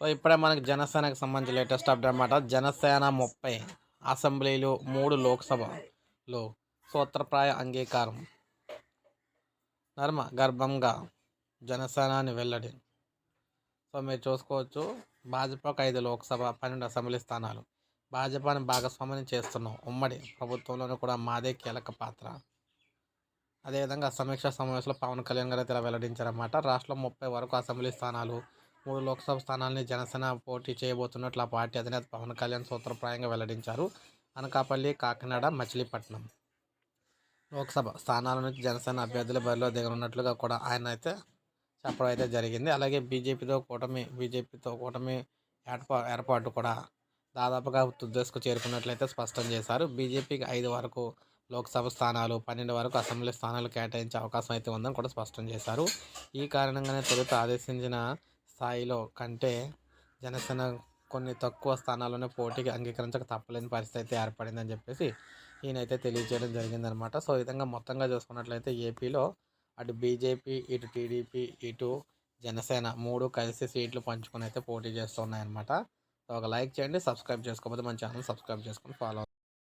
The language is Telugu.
సో ఇప్పుడే మనకి జనసేనకు సంబంధించి లేటెస్ట్ అప్డేట్ అనమాట జనసేన ముప్పై అసెంబ్లీలు మూడు లోక్సభలో సూత్రప్రాయ అంగీకారం. నర్మ గర్భంగా జనసేనాని వెల్లడి. సో మీరు చూసుకోవచ్చు భాజపాకు ఐదు లోక్సభ పన్నెండు అసెంబ్లీ స్థానాలు. భాజపాని భాగస్వామ్యం చేస్తున్నాం. ఉమ్మడి ప్రభుత్వంలోనూ కూడా మాదే కీలక పాత్ర. అదేవిధంగా సమీక్ష సమావేశంలో పవన్ కళ్యాణ్ గారు అయితే ఇలా వెల్లడించారన్నమాట. రాష్ట్రంలో ముప్పై వరకు అసెంబ్లీ స్థానాలు మూడు లోక్సభ స్థానాలని జనసేన పోటీ చేయబోతున్నట్లు ఆ పార్టీ అధినేత పవన్ కళ్యాణ్ సూత్రప్రాయంగా వెల్లడించారు. అనకాపల్లి కాకినాడ మచిలీపట్నం లోక్సభ స్థానాల నుంచి జనసేన అభ్యర్థుల బరిలో దిగనున్నట్లుగా కూడా ఆయన అయితే చెప్పడం అయితే జరిగింది. అలాగే బీజేపీతో కూటమి బీజేపీతో కూటమి ఏర్పా ఏర్పాటు కూడా దాదాపుగా తుద్దెస్కు చేరుకున్నట్లయితే స్పష్టం చేశారు. బీజేపీకి ఐదు వరకు లోక్సభ స్థానాలు పన్నెండు వరకు అసెంబ్లీ స్థానాలు కేటాయించే అవకాశం అయితే ఉందని కూడా స్పష్టం చేశారు. ఈ కారణంగానే తొలుత ఆదేశించిన స్థాయిలో కంటే జనసేన కొన్ని తక్కువ స్థానాల్లోనే పోటీకి అంగీకరించక తప్పలేని పరిస్థితి అయితే ఏర్పడిందని చెప్పేసి ఈయనైతే తెలియజేయడం జరిగిందనమాట సో ఈ విధంగా మొత్తంగా చూసుకున్నట్లయితే ఏపీలో అటు బీజేపీ ఇటు టీడీపీ ఇటు జనసేన మూడు కలిసి సీట్లు పంచుకొని అయితే పోటీ చేస్తున్నాయన్నమాట. సో ఒక లైక్ చేయండి సబ్స్క్రైబ్ చేసుకోకపోతే మన ఛానల్ సబ్స్క్రైబ్ చేసుకొని ఫాలో